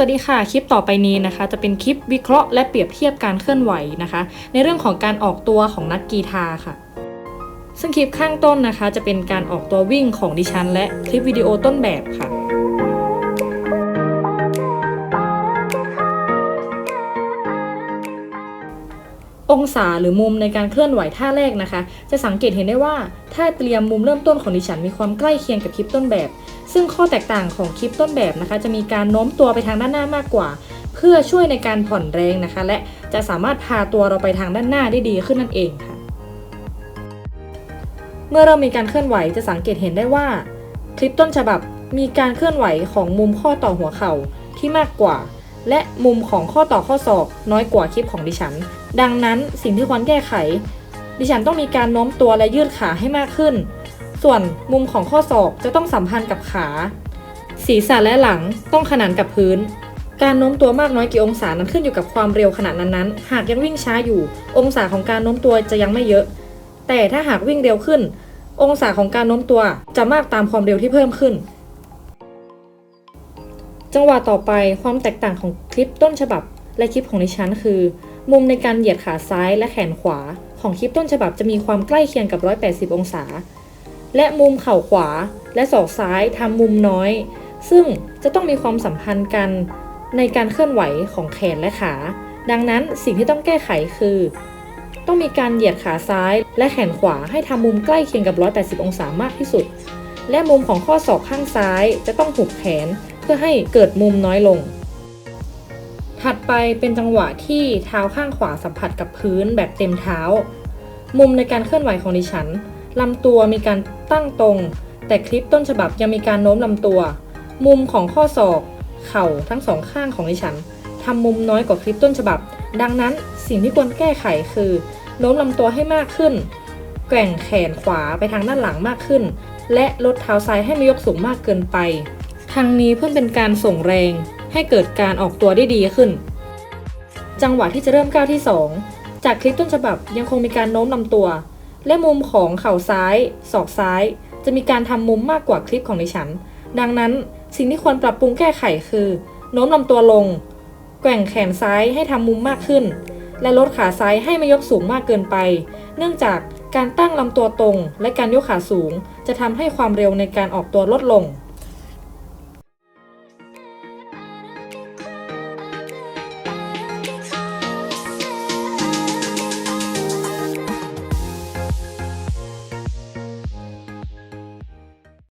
วัสดีค่ะ คลิปต่อไปนี้นะคะ จะเป็นคลิปวิเคราะห์และเปรียบเทียบการเคลื่อนไหวนะคะ ในเรื่องของการออกตัวของนักกีฬาค่ะ ซึ่งคลิปข้างต้นนะคะ จะเป็นการออกตัววิ่งของดิฉัน และคลิปวิดีโอต้นแบบค่ะ องศาหรือมุมในการเคลื่อนไหวท่าแรกนะคะ จะสังเกตเห็นได้ว่าท่าเตรียมมุมเริ่มต้นของดิฉันมีความใกล้เคียงกับคลิปต้นแบบ ซึ่งข้อแตกต่างของคลิปต้นแบบนะคะ จะมีการโน้มตัวไปทางด้านหน้ามากกว่า เพื่อช่วยในการผ่อนแรงนะคะ และจะสามารถพาตัวเราไปทางด้านหน้าได้ดีขึ้นนั่นเองค่ะ เมื่อเรามีการเคลื่อนไหวจะสังเกตเห็นได้ว่า คลิปต้นฉบับมีการเคลื่อนไหวของมุมข้อต่อหัวเข่าที่มากกว่า และมุมของข้อต่อข้อศอกน้อยกว่าคลิปของดิฉัน ดังนั้นสิ่งที่ควรแก้ไข ดิฉันต้องมีการโน้มตัวและยืดขาให้มากขึ้น ส่วนมุมของข้อศอกจะต้องสัมพันธ์กับขา ศีรษะและหลังต้องขนานกับพื้น การโน้มตัวมากน้อยกี่องศานั้นขึ้นอยู่กับความเร็วขนาดนั้นๆ หากยังวิ่งช้าอยู่ องศาของการโน้มตัวจะยังไม่เยอะ แต่ถ้าหากวิ่งเร็วขึ้น องศาของการโน้มตัวจะมากตามความเร็วที่เพิ่มขึ้น จังหวะต่อไปความแตกต่างของคลิปต้นฉบับ และคลิปของดิฉันคือ มุมในการเหยียดขาซ้ายและแขนขวา ของคลิปต้นฉบับจะมีความใกล้เคียงกับ 180 องศา และมุมเข่าขวาและศอกซ้ายทำมุมน้อย ซึ่งจะต้องมีความสัมพันธ์กันในการเคลื่อนไหวของแขนและขา ดังนั้นสิ่งที่ต้องแก้ไขคือ ต้องมีการเหยียดขาซ้ายและแขนขวาให้ทำมุมใกล้เคียงกับ 180 องศามากที่สุด และมุมของข้อศอกข้างซ้ายจะต้องหุบแขน พื่อให้เกิดมุมน้อยลง ถัดไปเป็นจังหวะที่เท้าข้างขวาสัมผัสกับพื้นแบบเต็มเท้า มุมในการเคลื่อนไหวของดิฉันลำตัวมีการตั้งตรง แต่คลิปต้นฉบับยังมีการโน้มลำตัว มุมของข้อศอกเข่าทั้งสองข้างของดิฉันทำมุมน้อยกว่าคลิปต้นฉบับ ดังนั้นสิ่งที่ควรแก้ไขคือโน้มลำตัวให้มากขึ้น แกว่งแขนขวาไปทางด้านหลังมากขึ้น และลดเท้าซ้ายให้ไม่ยกสูงมากเกินไป ทางนี้เพื่อเป็นการส่งแรงให้เกิดการออกตัวได้ดีขึ้น จังหวะที่จะเริ่มก้าวที่ 2 จากคลิปต้นฉบับยังคงมีการโน้มลำตัว และมุมของเข่าซ้าย ศอกซ้าย จะมีการทำมุมมากกว่าคลิปของดิฉัน ดังนั้นสิ่งที่ควรปรับปรุงแก้ไขคือ โน้มลำตัวลง แกว่งแขนซ้ายให้ทำมุมมากขึ้น และลดขาซ้ายให้ไม่ยกสูงมากเกินไป เนื่องจากการตั้งลำตัวตรง และการยกขาสูง จะทำให้ความเร็วในการออกตัวลดลง